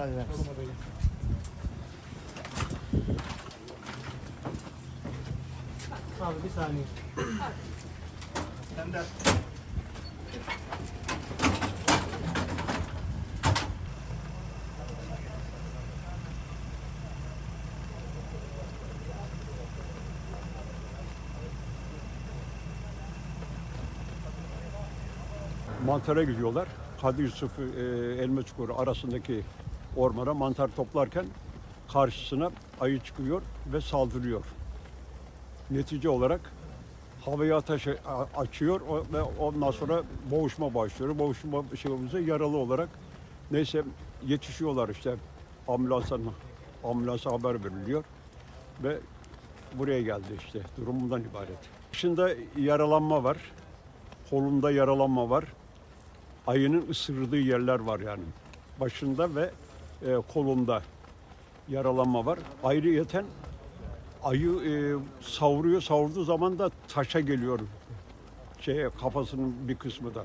Müsaade eder? Abi bir saniye. Sen de. mantara gidiyorlar. Kadı Yusuf e, Elma Çukuru arasındaki ormana mantar toplarken karşısına ayı çıkıyor ve saldırıyor. Netice olarak havaya ateş açıyor ve ondan sonra boğuşma başlıyor. Boğuşma şey olunca yaralı olarak neyse yetişiyorlar işte ambulansa, ambulansa haber veriliyor ve buraya geldi işte durum bundan ibaret. Dışında yaralanma var, kolunda yaralanma var, ayının ısırdığı yerler var yani. Başında ve e, kolunda yaralanma var. Ayrıyeten ayı e, savuruyor, savurduğu zaman da taşa geliyor. Şeye, kafasının bir kısmı da.